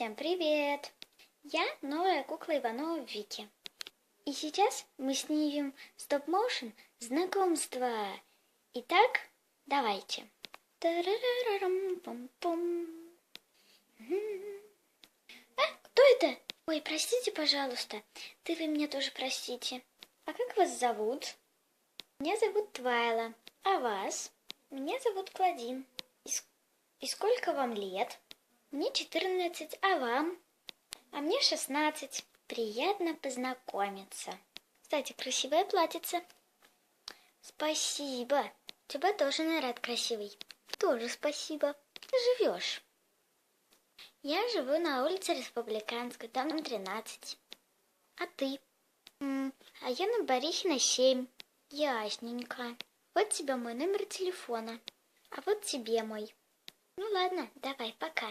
Всем привет! Я новая кукла Иванова Вики. И сейчас мы снимем стоп-моушен знакомства. Итак, давайте. Тарарарам-пам-пам. М. А, кто это? Ой, простите, пожалуйста. Ты вы меня тоже простите. А как вас зовут? Меня зовут Твайла. А вас? Меня зовут Клодин. И, и сколько вам лет? Мне 14, а вам? А мне 16. Приятно познакомиться. Кстати, красивое платьице. Спасибо. Тебя тоже наряд красивый. Тоже спасибо. Ты живешь? Я живу на улице Республиканской, дом 13. А ты? А я на Барихина 7. Ясненько. Вот тебе мой номер телефона. А вот тебе мой. Ну ладно, давай, пока.